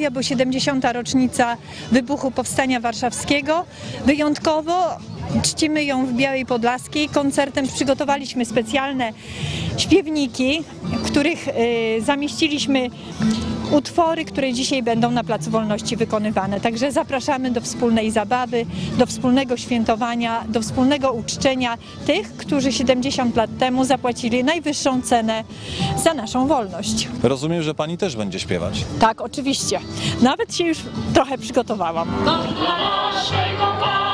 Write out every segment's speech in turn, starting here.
okazja, bo 70. rocznica wybuchu Powstania Warszawskiego. Wyjątkowo czcimy ją w Białej Podlaskiej. Koncertem przygotowaliśmy specjalne śpiewniki, których y, zamieściliśmy utwory, które dzisiaj będą na Placu Wolności wykonywane. Także zapraszamy do wspólnej zabawy, do wspólnego świętowania, do wspólnego uczczenia tych, którzy 70 lat temu zapłacili najwyższą cenę za naszą wolność. Rozumiem, że pani też będzie śpiewać. Tak, oczywiście. Nawet się już trochę przygotowałam. Dla naszego Pani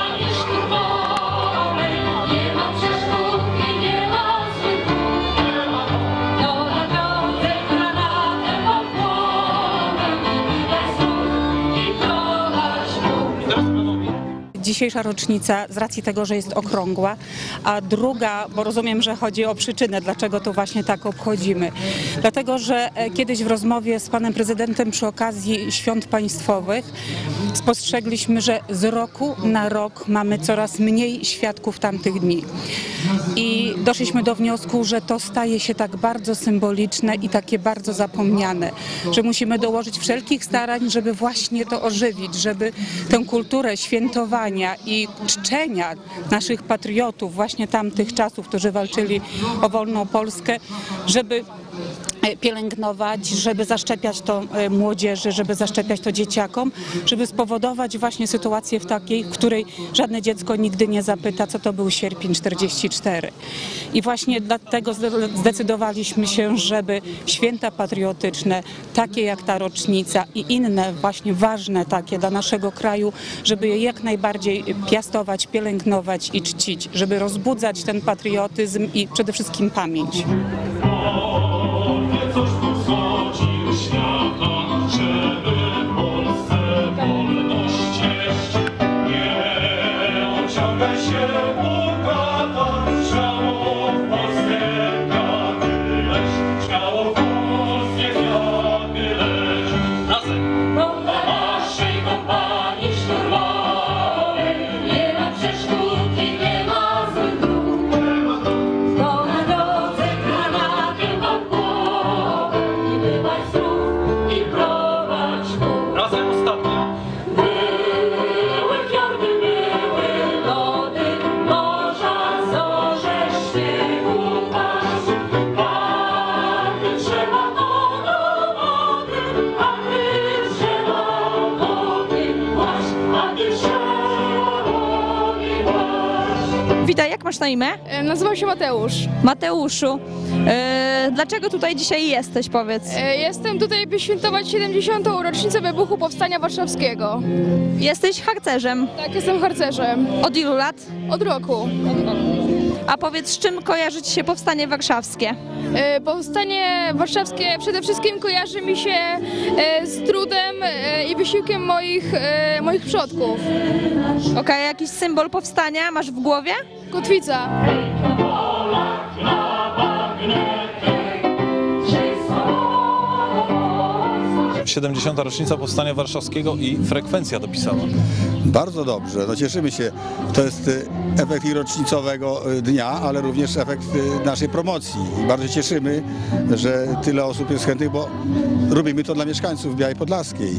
Dzisiejsza rocznica z racji tego, że jest okrągła, a druga, bo rozumiem, że chodzi o przyczynę, dlaczego to właśnie tak obchodzimy. Dlatego, że e, kiedyś w rozmowie z panem prezydentem przy okazji świąt państwowych spostrzegliśmy, że z roku na rok mamy coraz mniej świadków tamtych dni. I doszliśmy do wniosku, że to staje się tak bardzo symboliczne i takie bardzo zapomniane, że musimy dołożyć wszelkich starań, żeby właśnie to ożywić, żeby tę kulturę świętowania i czczenia naszych patriotów właśnie tamtych czasów, którzy walczyli o wolną Polskę, żeby pielęgnować, żeby zaszczepiać to e, młodzieży, żeby zaszczepiać to dzieciakom, żeby spowodować właśnie sytuację w takiej, w której żadne dziecko nigdy nie zapyta, co to był sierpień 44. I właśnie dlatego zde- zdecydowaliśmy się, żeby święta patriotyczne, takie jak ta rocznica i inne właśnie ważne takie dla naszego kraju, żeby je jak najbardziej piastować, pielęgnować i czcić, żeby rozbudzać ten patriotyzm i przede wszystkim pamięć. Masz na imię? E, Nazywam się Mateusz. Mateuszu. E, dlaczego tutaj dzisiaj jesteś, powiedz? E, Jestem tutaj, by świętować 70. rocznicę wybuchu Powstania Warszawskiego. Jesteś harcerzem. Tak, jestem harcerzem. Od ilu lat? Od roku. A powiedz, z czym kojarzy ci się powstanie warszawskie? E, Powstanie warszawskie przede wszystkim kojarzy mi się e, z trudem e, i wysiłkiem moich, e, moich przodków. Okej, jakiś symbol powstania masz w głowie? Kotwica. 70. rocznica Powstania Warszawskiego i frekwencja dopisała. Bardzo dobrze, no cieszymy się. To jest y, efekt i rocznicowego y, dnia, ale również efekt y, naszej promocji. I bardzo cieszymy, że tyle osób jest chętnych, bo robimy to dla mieszkańców Białej Podlaskiej.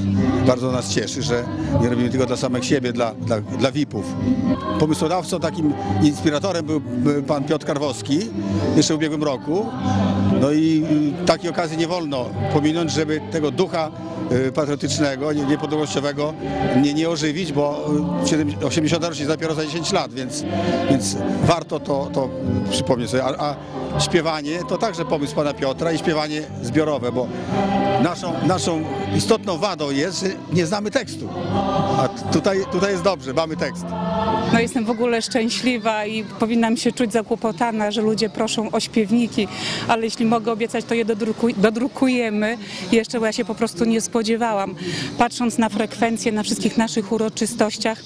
Bardzo nas cieszy, że nie robimy tego dla samych siebie, dla, dla, dla VIP-ów. Pomysłodawcą, takim inspiratorem był pan Piotr Karwowski jeszcze w ubiegłym roku. No i takiej okazji nie wolno pominąć, żeby tego ducha patriotycznego, nie- niepodległościowego nie, nie ożywić, bo y, 70 80 rocznica dopiero za 10 lat, więc, więc warto to, to przypomnieć sobie. A, a śpiewanie to także pomysł pana Piotra i śpiewanie zbiorowe, bo naszą, naszą istotną wadą jest, że nie znamy tekstu. A tutaj, tutaj jest dobrze, mamy tekst. No jestem w ogóle szczęśliwa i powinnam się czuć zakłopotana, że ludzie proszą o śpiewniki, ale jeśli mogę obiecać, to je dodrukuj, dodrukujemy jeszcze, ja się po prostu nie spodziewałam. Patrząc na frekwencję na wszystkich naszych uroczystościach,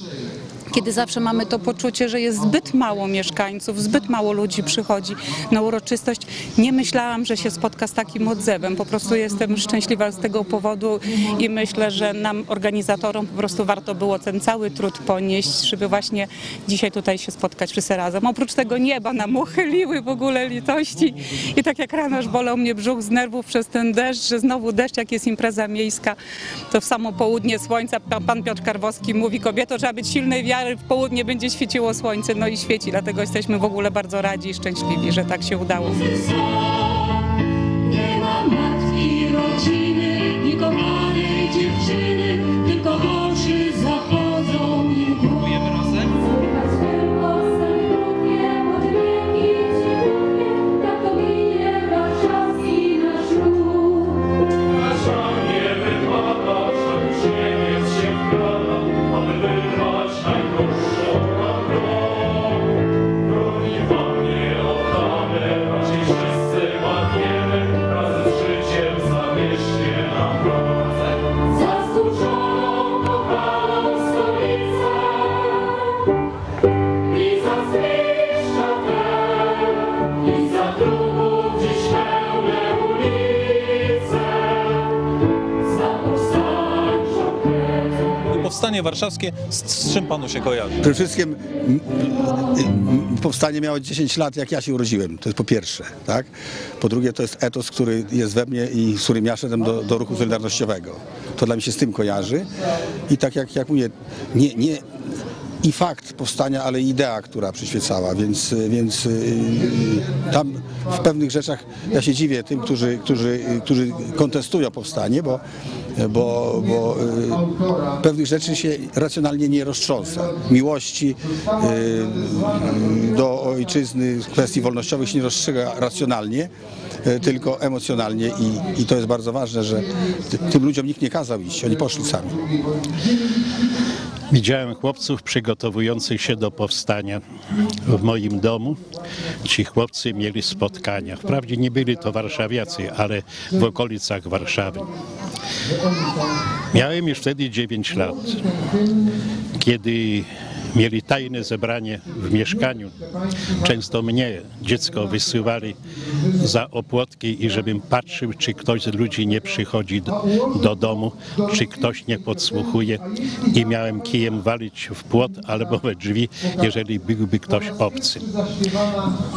kiedy zawsze mamy to poczucie, że jest zbyt mało mieszkańców, zbyt mało ludzi przychodzi na uroczystość. Nie myślałam, że się spotka z takim odzewem. Po prostu jestem szczęśliwa z tego powodu i myślę, że nam, organizatorom, po prostu warto było ten cały trud ponieść, żeby właśnie dzisiaj tutaj się spotkać wszyscy razem. Oprócz tego nieba nam uchyliły w ogóle litości i tak jak rano już bolał mnie brzuch z nerwów przez ten deszcz, że znowu deszcz, jak jest impreza miejska, to w samo południe słońca pan- pan Piotr Karwowski mówi kobieto, trzeba być silnej wiary, w południe będzie świeciło słońce, no i świeci, dlatego jesteśmy w ogóle bardzo radzi i szczęśliwi, że tak się udało. Powstanie warszawskie, z, z czym panu się kojarzy? Przede wszystkim powstanie miało 10 lat, jak ja się urodziłem. To jest po pierwsze, tak? Po drugie, to jest etos, który jest we mnie i z którym ja szedłem do, do ruchu solidarnościowego. To dla mnie się z tym kojarzy. I tak jak, jak mówię, nie, nie, i fakt powstania, ale i idea, która przyświecała, więc, więc yy, tam w pewnych rzeczach ja się dziwię tym, którzy, którzy, którzy kontestują powstanie, bo, bo, bo yy, pewnych rzeczy się racjonalnie nie roztrząsa. Miłości yy, do ojczyzny, kwestii wolnościowych się nie rozstrzyga racjonalnie, yy, tylko emocjonalnie i, i to jest bardzo ważne, że ty, tym ludziom nikt nie kazał iść, oni poszli sami. Widziałem chłopców przygotowujących się do powstania w moim domu. Ci chłopcy mieli spotkania. Wprawdzie nie byli to warszawiacy, ale w okolicach Warszawy. Miałem już wtedy 9 lat, kiedy mieli tajne zebranie w mieszkaniu. Często mnie dziecko wysyłali za opłotki i żebym patrzył, czy ktoś z ludzi nie przychodzi do, do domu, czy ktoś nie podsłuchuje i miałem kijem walić w płot albo we drzwi, jeżeli byłby ktoś obcy.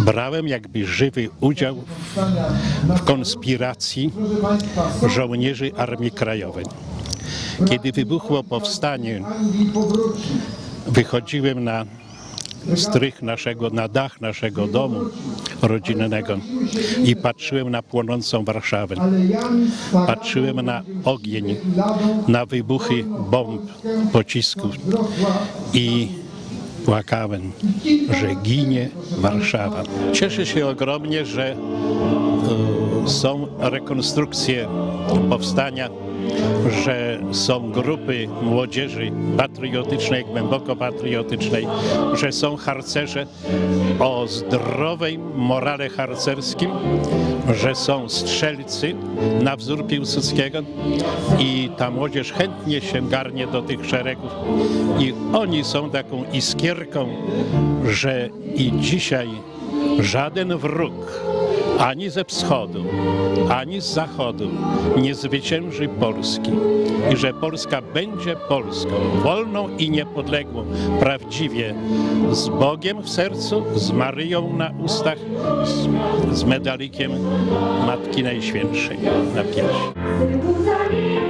Brałem jakby żywy udział w, w konspiracji żołnierzy Armii Krajowej. Kiedy wybuchło powstanie, wychodziłem na strych naszego, na dach naszego domu rodzinnego i patrzyłem na płonącą Warszawę. Patrzyłem na ogień, na wybuchy bomb, pocisków i płakałem, że ginie Warszawa. Cieszę się ogromnie, że e, są rekonstrukcje powstania, że są grupy młodzieży patriotycznej, głęboko patriotycznej, że są harcerze o zdrowej morale harcerskim, że są strzelcy na wzór Piłsudskiego i ta młodzież chętnie się garnie do tych szeregów. I oni są taką iskierką, że i dzisiaj żaden wróg ani ze wschodu, ani z zachodu nie zwycięży Polski i że Polska będzie Polską, wolną i niepodległą, prawdziwie z Bogiem w sercu, z Maryją na ustach, z, z medalikiem Matki Najświętszej na piersi.